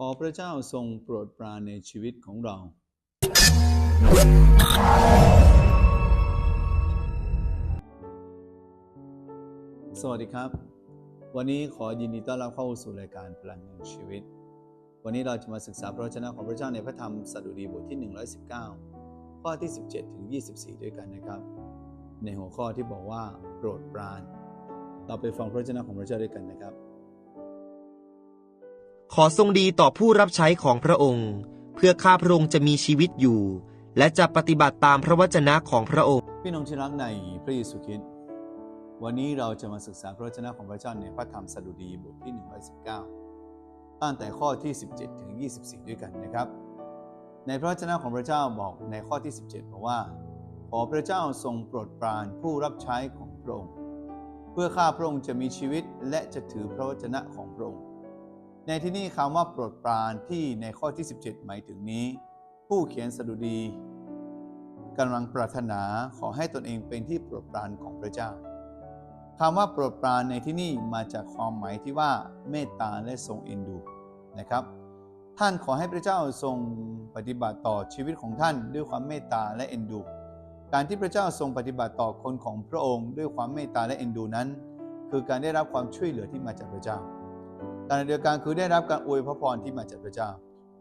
ขอพระเจ้าทรงโปรดปรานในชีวิตของเรา สวัสดีครับ วันนี้ขอยินดีต้อนรับเข้าสู่รายการพลังแห่งชีวิต วันนี้เราจะมาศึกษาพระวจนะของพระเจ้าในพระธรรมสดุดีบทที่ 119 ข้อที่ 17 ถึง 24 ด้วยกันนะครับ ในหัวข้อที่บอกว่าโปรดปราน เราไปฟังพระวจนะของพระเจ้าด้วยกันนะครับ ขอทรงดีต่อผู้รับใช้ของพระองค์ เพื่อข้าพระองค์จะมีชีวิตอยู่ และจะปฏิบัติตามพระวจนะของพระองค์ พี่น้องที่รักในพระเยซูคริสต์วันนี้เราจะมาศึกษาพระวจนะของพระเจ้าในพระธรรมสดุดีบทที่ 119 ตั้งแต่ข้อที่ 17 ถึง 24 ด้วยกันนะครับ ในพระวจนะของพระเจ้าบอกในข้อที่ 17 บอกว่า ขอพระเจ้าทรงโปรดปรานผู้รับใช้ของพระองค์ เพื่อข้าพระองค์จะมีชีวิตและจะถือพระวจนะของพระองค์ ในที่นี้คำว่าโปรดปรานที่ในข้อที่ 17 หมายถึงนี้ ผู้เขียนสดุดีกำลังปรารถนาขอให้ตนเองเป็นที่โปรดปรานของพระเจ้าคำว่าโปรดปรานในที่นี้มาจากความหมายที่ว่าเมตตาและทรงเอ็นดูนะครับ ท่านขอให้พระเจ้าทรงปฏิบัติต่อชีวิตของท่านด้วยความเมตตาและเอ็นดู การที่พระเจ้าทรงปฏิบัติต่อคนของพระองค์ ด้วยความเมตตาและเอ็นดูนั้น คือการได้รับความช่วยเหลือที่มาจากพระเจ้า การเดียวกันคือได้รับการอวยพระพรที่มาจากพระเจ้า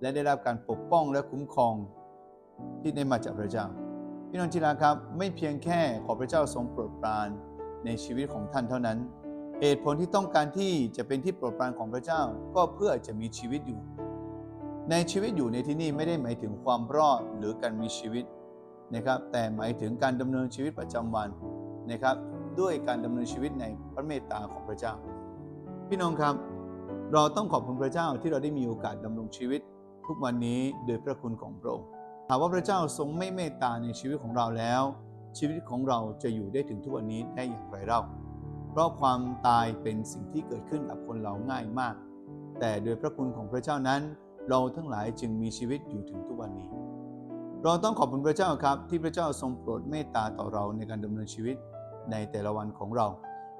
และได้รับการปกป้องและคุ้มครองที่ได้มาจากพระเจ้า พี่น้องที่รักครับไม่เพียงแค่ขอพระเจ้าทรงโปรดปรานในชีวิตของท่านเท่านั้น เหตุผลที่ต้องการที่จะเป็นที่โปรดปรานของพระเจ้าก็เพื่อจะมีชีวิตอยู่ ในชีวิตอยู่ในที่นี่ไม่ได้หมายถึงความรอดหรือการมีชีวิตนะครับ แต่หมายถึงการดำเนินชีวิตประจำวันนะครับ ด้วยการดำเนินชีวิตในพระเมตตาของพระเจ้า พี่น้องครับ เราต้องขอบคุณพระเจ้าที่เราได้มีโอกาสดำรงชีวิต ทุกวันนี้โดยพระคุณของพระองค์หากว่าพระเจ้าทรงไม่เมตตาในชีวิตของเราแล้ว ชีวิตของเราจะอยู่ได้ถึงทุกวันนี้ได้อย่างไรเล่าเพราะความตายเป็นสิ่งที่เกิดขึ้นกับคนเราง่ายมาก แต่โดยพระคุณของพระเจ้านั้น เราทั้งหลายจึงมีชีวิตอยู่ถึงทุกวันนี้ เราต้องขอบคุณพระเจ้าครับ ที่พระเจ้าทรงโปรดเมตตาต่อเราในการดำเนินชีวิตในแต่ละวันของเรา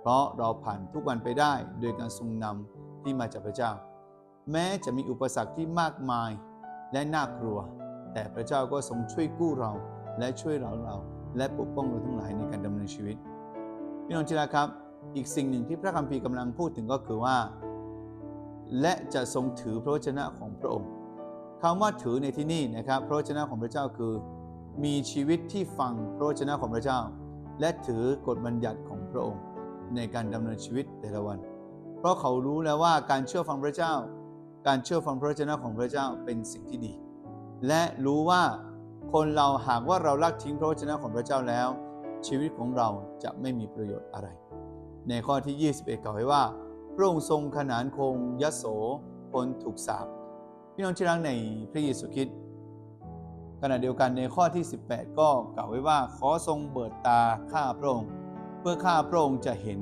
เพราะเราผ่านทุกวันไปได้โดยการทรงนำ ที่มาจากพระเจ้า แม้จะมีอุปสรรคที่มากมายและน่ากลัว แต่พระเจ้าก็ทรงช่วยกู้เราและช่วยเราเรา และปกป้องเราทั้งหลายในการดำเนินชีวิตพี่น้องที่รักครับ อีกสิ่งหนึ่งที่พระคัมภีร์กำลังพูดถึงก็คือว่า และจะทรงถือพระวจนะของพระองค์คำว่าถือในที่นี่นะครับ พระวจนะของพระเจ้าคือ มีชีวิตที่ฟังพระวจนะของพระเจ้า และถือกฎบัญญัติของพระองค์ ในการดำเนินชีวิตแต่ละวัน เพราะเขารู้แล้วว่าการเชื่อฟังพระเจ้า การเชื่อฟังพระวจนะของพระเจ้าเป็นสิ่งที่ดี และรู้ว่าคนเราหากว่าเราลักทิ้งพระวจนะของพระเจ้าแล้ว ชีวิตของเราจะไม่มีประโยชน์อะไร ในข้อที่ 21กล่าวไว้ว่า พระองค์ทรงขนานคงยโสคนถูกสาปพี่น้องที่รักในพระเยซูคริสต์ขณะเดียวกันในข้อที่ 18 ก็กล่าวไว้ว่าขอทรงเบิดตาข้าพระองค์ เพื่อข้าพระองค์จะเห็น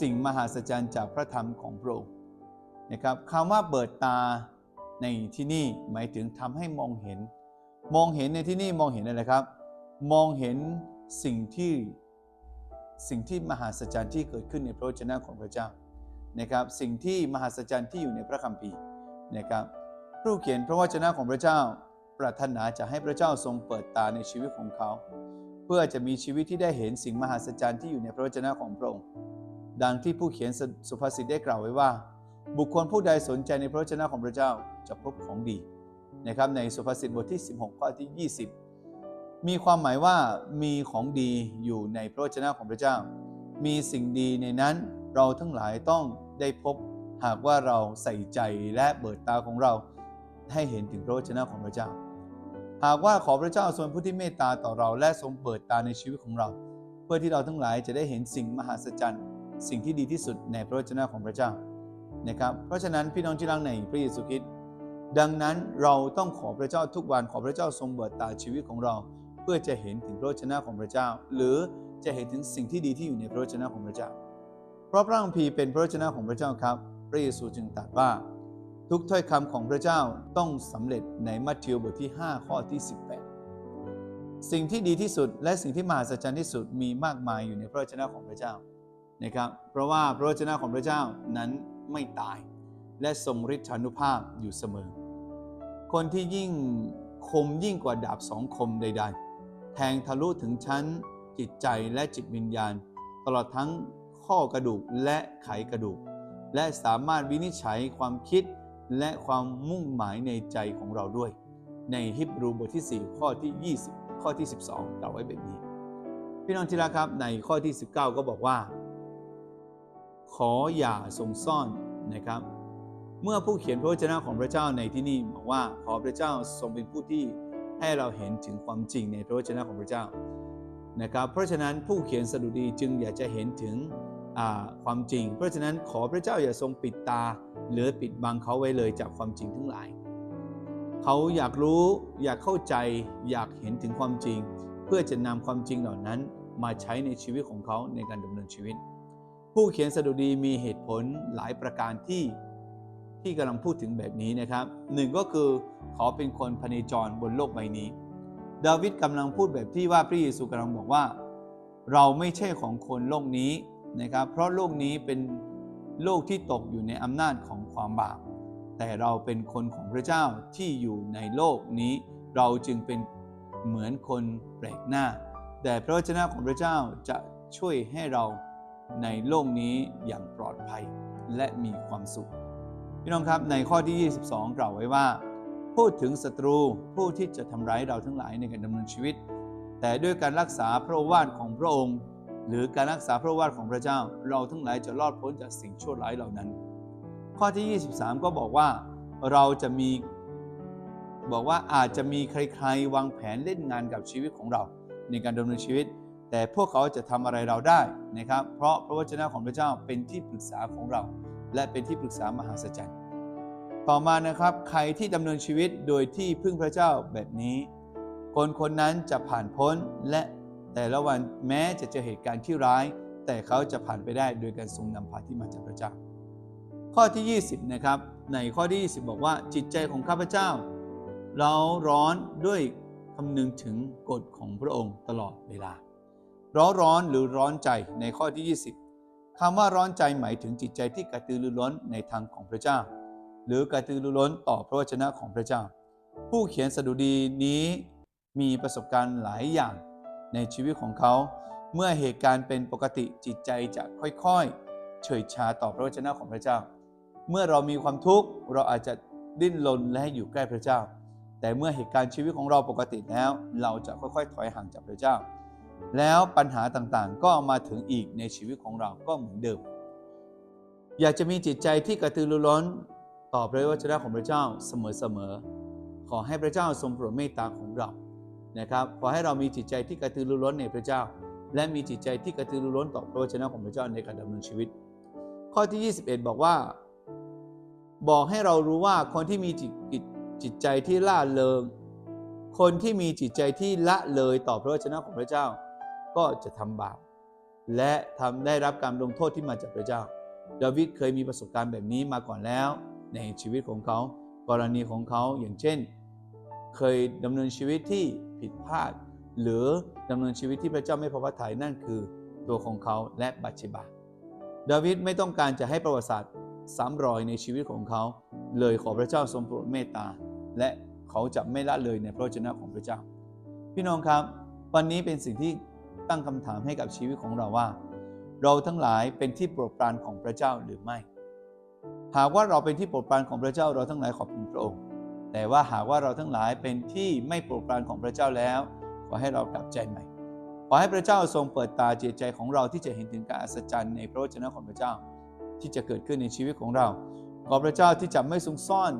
สิ่งมหัศจรรย์จากพระธรรมของพระองค์นะครับคำว่าเบิดตาในที่นี่หมายถึงทำให้มองเห็น มองเห็นในที่นี่มองเห็นอะไรครับ มองเห็นสิ่งที่สิ่งที่มหัศจรรย์ที่เกิดขึ้นในพระวจนะของพระเจ้านะครับสิ่งที่มหัศจรรย์ที่อยู่ในพระคัมภีร์นะครับผู้เขียนพระวจนะของพระเจ้า ปรารถนาจะให้พระเจ้าทรงเปิดตาในชีวิตของเขา เพื่อจะมีชีวิตที่ได้เห็นสิ่งมหัศจรรย์ที่อยู่ในพระวจนะของพระองค์ ดังที่ผู้เขียนสุภาษิตได้กล่าวไว้ว่า บุคคลผู้ใดสนใจในพระวจนะของพระเจ้าจะพบของดีนะครับในสุภาษิตบทที่ 16 ข้อที่ 20 มีความหมายว่ามีของดีอยู่ในพระวจนะของพระเจ้า มีสิ่งดีในนั้นเราทั้งหลายต้องได้พบหากว่าเราใส่ใจและเบิดตาของเราให้เห็นถึงพระวจนะของพระเจ้า หากว่าขอพระเจ้าทรงผู้ที่เมตตาต่อเราและทรงเปิดตาในชีวิตของเรา เพื่อที่เราทั้งหลายจะได้เห็นสิ่งมหัศจรรย์ สิ่งที่ดีที่สุดในพระวจนะของพระเจ้านะครับเพราะฉะนั้นพี่น้องที่รักในพระเยซูคริสต์ดังนั้นเราต้องขอพระเจ้าทุกวันขอพระเจ้าทรงเบิดตาชีวิตของเรา เพื่อจะเห็นถึงพระวจนะของพระเจ้า หรือจะเห็นถึงสิ่งที่ดีที่อยู่ในพระวจนะของพระเจ้า เพราะพระคัมภีร์เป็นพระวจนะของพระเจ้าครับ พระเยซูจึงตรัสว่า ทุกถ้อยคำของพระเจ้าต้องสำเร็จในมัทธิวบทที่ 5 ข้อที่ 18 สิ่งที่ดีที่สุดและสิ่งที่มหัศจรรย์ที่สุดมีมากมายอยู่ในพระวจนะของพระเจ้า นะครับ เพราะว่าพระวจนะของพระเจ้านั้นไม่ตาย และทรงฤทธานุภาพอยู่เสมอ คนที่ยิ่งคมยิ่งกว่าดาบสองคมใด ๆ แทงทะลุถึงชั้น จิตใจและจิตวิญญาณ ตลอดทั้งข้อกระดูกและไขกระดูก และสามารถวินิจฉัยความคิดและความมุ่งหมายในใจของเราด้วย ในฮิบรูบทที่ 4 ข้อที่ 20 ข้อที่ 12กล่าวไว้แบบนี้ พี่น้องที่รักครับในข้อที่ 19 ก็บอกว่า ขออย่าทรงซ่อนนะครับ เมื่อผู้เขียนพระวจนะของพระเจ้าในที่นี่บอกว่าขอพระเจ้าทรงเป็นผู้ที่ให้เราเห็นถึงความจริงในพระวจนะของพระเจ้านะครับ เพราะฉะนั้นผู้เขียนสดุดีจึงอยากจะเห็นถึงความจริง เพราะฉะนั้นขอพระเจ้าอย่าทรงปิดตา หรือปิดบังเขาไว้เลยจากความจริงทั้งหลาย เขาอยากรู้อยากเข้าใจอยากเห็นถึงความจริง เพื่อจะนำความจริงเหล่านั้นมาใช้ในชีวิตของเขาในการดำเนินชีวิต ผู้เขียนสดุดีมีเหตุผลหลายประการที่ที่กำลังพูดถึงแบบนี้นะครับหนึ่งก็คือขอเป็นคนพเนจรบนโลกใบนี้ ดาวิดกำลังพูดแบบที่ว่าพระเยซูกำลังบอกว่า เราไม่ใช่ของคนโลกนี้นะครับ เพราะโลกนี้เป็นโลกที่ตกอยู่ในอำนาจของความบาป แต่เราเป็นคนของพระเจ้าที่อยู่ในโลกนี้ เราจึงเป็นเหมือนคนแปลกหน้า แต่พระวจนะของพระเจ้าจะช่วยให้เรา ในโลกนี้อย่างปลอดภัยและมีความสุข พี่น้องครับในข้อที่ 22 กล่าวไว้ว่า พูดถึงศัตรูผู้ที่จะทำร้ายเราทั้งหลายในการดำเนินชีวิต แต่ด้วยการรักษาพระวาทของพระองค์ หรือการรักษาพระวาทของพระเจ้า เราทั้งหลายจะรอดพ้นจากสิ่งชั่วร้ายเหล่านั้น ข้อที่ 23 ก็บอกว่าเราจะมีบอกว่าอาจจะมีใครๆ วางแผนเล่นงานกับชีวิตของเรา ในการดำเนินชีวิต แต่พวกเขาจะทำอะไรเราได้นะครับ เพราะพระวจนะของพระเจ้าเป็นที่ปรึกษาของเรา และเป็นที่ปรึกษามหาสัจจรรย์ต่อมานะครับใครที่ดำเนินชีวิตโดยที่พึ่งพระเจ้าแบบนี้ คนคนนั้นจะผ่านพ้นและแต่ละวันแม้จะเจอเหตุการณ์ที่ร้าย แต่เขาจะผ่านไปได้โดยการทรงนำพาที่มาจากพระเจ้า ข้อที่ 20 นะครับ ในข้อที่ 20 บอกว่าจิตใจของข้าพเจ้า เราร้อนด้วยคำนึงถึงกฎของพระองค์ตลอดเวลา ร้อนร้อนหรือร้อนใจในข้อที่ 20คำว่าร้อนใจหมายถึงจิตใจที่กระตือรือร้นในทางของพระเจ้า หรือกระตือรือร้นต่อพระวจนะของพระเจ้า ผู้เขียนสดุดีนี้มีประสบการณ์หลายอย่างในชีวิตของเขา เมื่อเหตุการณ์เป็นปกติจิตใจจะค่อยๆ เฉยชาต่อพระวจนะของพระเจ้า เมื่อเรามีความทุกข์เราอาจจะดิ้นรนและอยู่ใกล้พระเจ้า แต่เมื่อเหตุการณ์ชีวิตของเราปกติแล้ว เราจะค่อยๆ ถอยห่างจากพระเจ้า แล้วปัญหาต่างๆ ก็มาถึงอีกในชีวิตของเราก็เหมือนเดิม อยากจะมีจิตใจที่กระตือรือร้นต่อพระวจนะของพระเจ้าเสมอๆ ขอให้พระเจ้าทรงโปรดเมตตาของเรา นะครับ ขอให้เรามีจิตใจที่กระตือรือร้นในพระเจ้า และมีจิตใจที่กระตือรือร้นต่อพระวจนะของพระเจ้าในการดำเนินชีวิต ข้อที่ 21 บอกว่า บอกให้เรารู้ว่าคนที่มีจิตจิตใจที่ล่าเริง คนที่มีจิตใจที่ละเลยต่อพระวจนะของพระเจ้า ก็จะทำบาปและทำได้รับการลงโทษที่มาจากพระเจ้า ดาวิดเคยมีประสบการณ์แบบนี้มาก่อนแล้ว ในชีวิตของเขา กรณีของเขาอย่างเช่น เคยดำเนินชีวิตที่ผิดพลาด หรือดำเนินชีวิตที่พระเจ้าไม่พอพระทัยนั่นคือตัวของเขาและบัตชิบาดาวิดไม่ต้องการจะให้ประวัติศาสตร์ซ้ำรอยในชีวิตของเขา เลยขอพระเจ้าทรงโปรดเมตตาและ เขาจะไม่ละเลยในพระวจนะของพระเจ้า พี่น้องครับ วันนี้เป็นสิ่งที่ตั้งคำถามให้กับชีวิตของเราว่า เราทั้งหลายเป็นที่โปรดปรานของพระเจ้าหรือไม่ หากว่าเราเป็นที่โปรดปรานของพระเจ้าเราทั้งหลายขอบคุณพระองค์ แต่ว่าหากว่าเราทั้งหลายเป็นที่ไม่โปรดปรานของพระเจ้าแล้ว ขอให้เรากลับใจใหม่ขอให้พระเจ้าทรงเปิดตาจิตใจของเราที่จะเห็นถึงการอัศจรรย์ในพระวจนะของพระเจ้า ที่จะเกิดขึ้นในชีวิตของเราขอพระเจ้าที่จะไม่ทรงซ่อน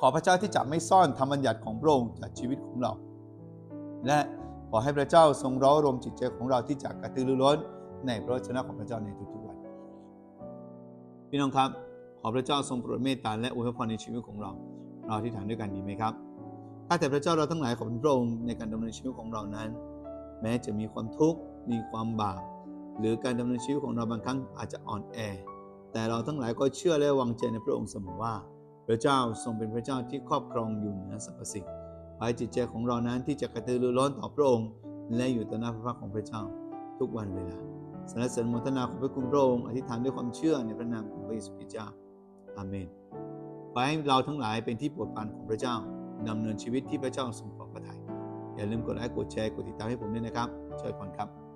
ขอพระเจ้าที่จะไม่ซ่อนธรรมบัญญัติของพระองค์จากชีวิตของเรา และขอให้พระเจ้าทรงร้ารมจิตใจของเราที่จะกระตือรือร้นในพระวจนะของพระเจ้าในทุกๆวัน พี่น้องครับขอพระเจ้าทรงโปรดเมตตาและอวยพรในชีวิตของเรา เราที่ฐานด้วยกันดีไหมครับข้าแต่พระเจ้าเราทั้งหลายขอบพระองค์ในการดำเนินชีวิตของเรานั้น แม้จะมีความทุกข์มีความบาปหรือการดำเนินชีวิตของเราบางครั้งอาจจะอ่อนแอ แต่เราทั้งหลายก็เชื่อและวางใจในพระองค์เสมอว่า พระเจ้าทรงเป็นพระเจ้าที่ครอบครองอยู่เหนือสรรพสิ่งขอให้จิตใจของเรานั้นที่จะกระตือรือร้นต่อพระองค์ และอยู่ต่อหน้าพระพักของพระเจ้าทุกวันเวลาสรรเสริญมทนาขอบพระคุณพระองค์อธิษฐานด้วยความเชื่อในพระนามของพระเยซูคริสต์เจ้าอาเมนขอให้เราทั้งหลายเป็นที่โปรดปรานของพระเจ้าดำเนินชีวิตที่พระเจ้าทรงพอพระทัยอย่าลืมกดไลค์กดแชร์กดติดตามให้ผมด้วยนะครับช่วยพรครับ